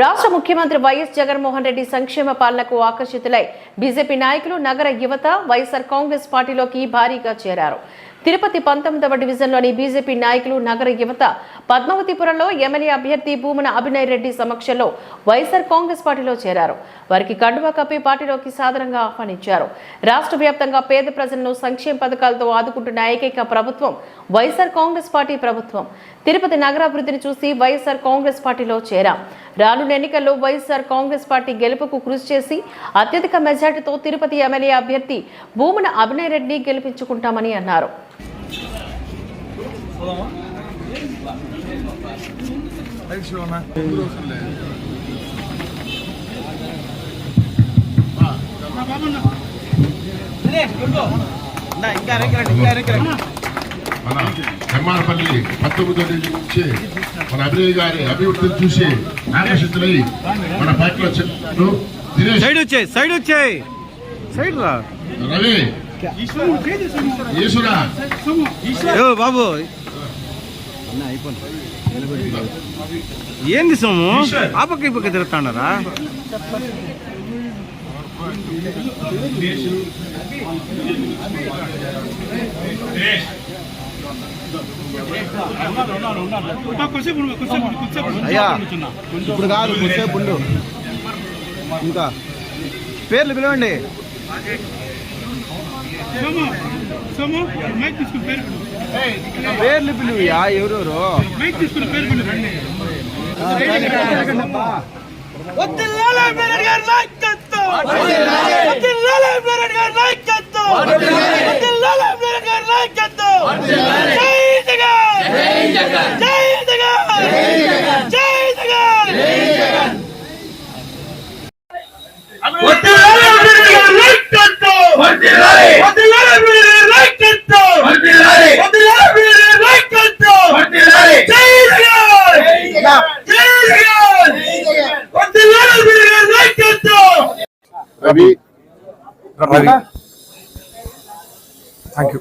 రాష్ట్ర ముఖ్యమంత్రి వైఎస్ జగన్మోహన్ రెడ్డి సంక్షేమ పాలనకు ఆకర్షితులై. బీజేపీ నాయకులు నగర యువత వైఎస్ఆర్ కాంగ్రెస్ పార్టీలోకి భారీగా చేరారు. తిరుపతి పంతొమ్మిదవ డివిజన్లోని బీజేపీ నాయకులు నగర యువత పద్మావతిపురంలో ఎమ్మెల్యే అభ్యర్థి భూమన అభినయ్ రెడ్డి సమక్షంలో వైఎస్ఆర్ కాంగ్రెస్ పార్టీలో చేరారు. వారికి కండువా కప్పి పార్టీలోకి సాధనంగా ఆహ్వానించారు. రాష్ట్ర వ్యాప్తంగా పేద ప్రజలను సంక్షేమ పథకాలతో ఆదుకుంటున్న ఏకైక ప్రభుత్వం వైఎస్ఆర్ కాంగ్రెస్ పార్టీ ప్రభుత్వం. తిరుపతి నగరాభివృద్ధిని చూసి వైఎస్ఆర్ కాంగ్రెస్ పార్టీలో చేరాం. రానున్న ఎన్నికల్లో వైఎస్ఆర్ కాంగ్రెస్ పార్టీ గెలుపుకు కృషి చేసి అత్యధిక మెజార్టీతో తిరుపతి ఎమ్మెల్యే అభ్యర్థి భూమన అభినయ్ రెడ్డి గెలిపించుకుంటామని అన్నారు. మన ధర్మానపల్లి పంతొమ్మిదో తేదీ నుంచి మన అభినయ్ గారి అభివృద్ధిని చూసి ఆకర్షితులై మన పార్టీలో చెప్తూ సైడ్ వచ్చాయి సైడ్ వచ్చాయి సైడ్ రా. రవి ఈశ్వరా. బాబు ఏంది సోము? ఆ పక్క ఈ పక్క తిరుగుతాడారా? అయ్యా ఇప్పుడు కాదు కొద్దిసేపు ఉండు. ఇంకా. పేర్లు పిలవండి. సోము సోము మైక్ తీసుకుని పేరు పేర్లు పిలువయా ఎవరెవరు? మైక్ తీసుకుని పేరు నాయకత్వం! రవి రవి థ్యాంక్ యూ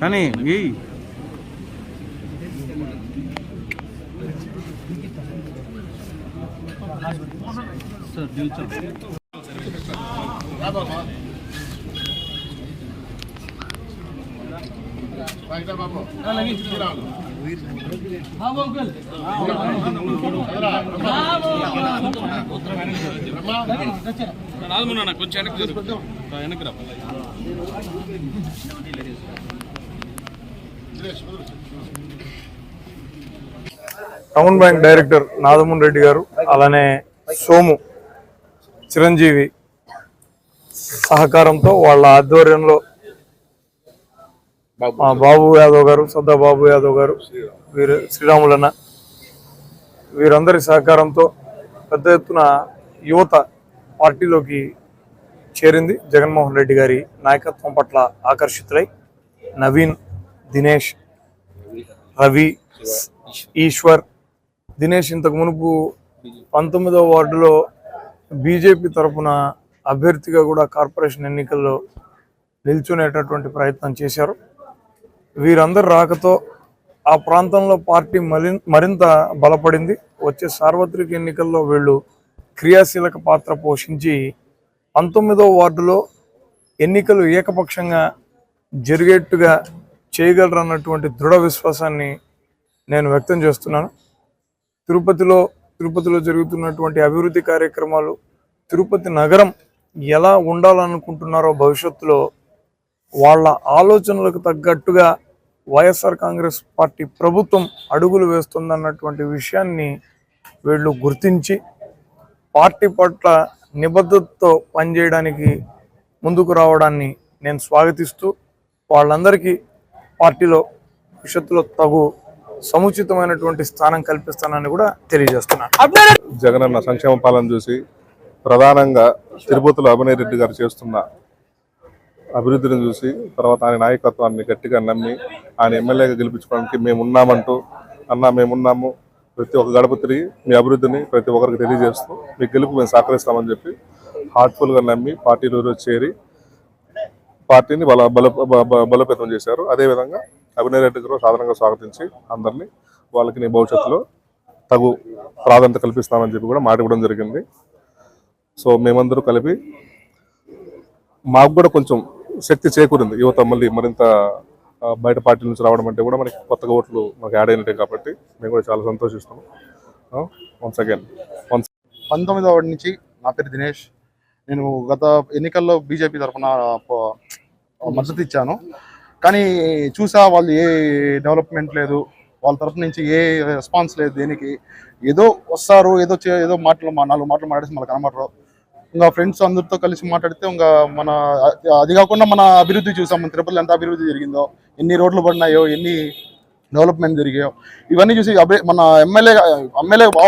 కానీ ఈ కొంచెం వెనక్కి. వెనక్కి రా town bank director Nadamun Reddy garu అలానే సోము చిరంజీవి సహకారంతో వాళ్ళ ఆధ్వర్యంలో బాబు యాదవ్ గారు సద్దా బాబు యాదవ్ గారు వీరు శ్రీరాములన్న. వీరందరి సహకారంతో పెద్ద ఎత్తున యువత పార్టీలోకి చేరింది. జగన్మోహన్ రెడ్డి గారి నాయకత్వం పట్ల ఆకర్షితులై నవీన్ దినేష్ రవి ఈశ్వర్ దినేష్ ఇంతకు మునుపు పంతొమ్మిదవ వార్డులో బీజేపీ తరపున అభ్యర్థిగా కూడా కార్పొరేషన్ ఎన్నికల్లో నిల్చునేటటువంటి ప్రయత్నం చేశారు. వీరందరి రాకతో ఆ ప్రాంతంలో పార్టీ మరింత బలపడింది. వచ్చే సార్వత్రిక ఎన్నికల్లో వీళ్ళు క్రియాశీలక పాత్ర పోషించి పంతొమ్మిదో వార్డులో ఎన్నికలు ఏకపక్షంగా జరిగేట్టుగా చేయగలరన్నటువంటి దృఢ విశ్వాసాన్ని నేను వ్యక్తం చేస్తున్నాను. తిరుపతిలో తిరుపతిలో జరుగుతున్నటువంటి అభివృద్ధి కార్యక్రమాలు తిరుపతి నగరం ఎలా ఉండాలనుకుంటున్నారో భవిష్యత్తులో వాళ్ళ ఆలోచనలకు తగ్గట్టుగా వైఎస్ఆర్ కాంగ్రెస్ పార్టీ ప్రభుత్వం అడుగులు వేస్తుందన్నటువంటి విషయాన్ని వీళ్ళు గుర్తించి పార్టీ పట్ల నిబద్ధతతో పనిచేయడానికి ముందుకు రావడాన్ని నేను స్వాగతిస్తూ వాళ్ళందరికీ పార్టీలో భవిష్యత్తులో తగు సముచితమైనటువంటి స్థానం కల్పిస్తానని కూడా తెలియజేస్తున్నాను జగనన్న సంక్షేమ పాలన చూసి ప్రధానంగా తిరుపతిలో అభినయ్ రెడ్డి గారు చేస్తున్న అభివృద్ధిని చూసి తర్వాత ఆయన నాయకత్వాన్ని గట్టిగా నమ్మి ఆయన ఎమ్మెల్యేగా గెలిపించుకోవడానికి మేము ఉన్నామంటూ అన్న మేమున్నాము ప్రతి ఒక్క గడప తిరిగి మీ అభివృద్ధిని ప్రతి ఒక్కరికి తెలియజేస్తూ మీ గెలుపు మేము సహకరిస్తామని చెప్పి హార్ట్ఫుల్గా నమ్మి పార్టీలో చేరి పార్టీని బల బల బ- బలోపేతం చేశారు. అదేవిధంగా అభినయ్ రెడ్డి గారు సాధారణంగా స్వాగతించి అందరినీ వాళ్ళకి నీ భవిష్యత్తులో తగు ప్రాధాన్యత కల్పిస్తామని చెప్పి కూడా మాట ఇవ్వడం జరిగింది. సో మేమందరూ కలిపి మాకు కూడా కొంచెం శక్తి చేకూరింది. యువత మళ్ళీ మరింత బయట పార్టీల నుంచి రావడం అంటే కూడా మనకి కొత్తగా ఓట్లు మనకి యాడ్ అయినట్టే కాబట్టి మేము కూడా చాలా సంతోషిస్తాం. వన్స్ అగైన్ వన్స్ పంతొమ్మిదవ నుంచి నా పేరు దినేష్. నేను గత ఎన్నికల్లో బీజేపీ తరఫున మద్దతు ఇచ్చాను. కానీ చూసా వాళ్ళు ఏ డెవలప్మెంట్ లేదు వాళ్ళ తరఫు నుంచి ఏ రెస్పాన్స్ లేదు దేనికి. ఏదో వస్తారు ఏదో చే- ఏదో మాటలు మా నాలుగు మాటలు మాట్లాడేసి మళ్ళీ కనబడరు. ఇంకా ఫ్రెండ్స్ అందరితో కలిసి మాట్లాడితే ఇంకా మన అది కాకుండా మన అభివృద్ధి చూసాం. మన తిరుపతిలో ఎంత అభివృద్ధి జరిగిందో ఎన్ని రోడ్లు పడినాయో ఎన్ని డెవలప్మెంట్ జరిగాయో ఇవన్నీ చూసి మన ఎమ్మెల్యే ఎమ్మెల్యే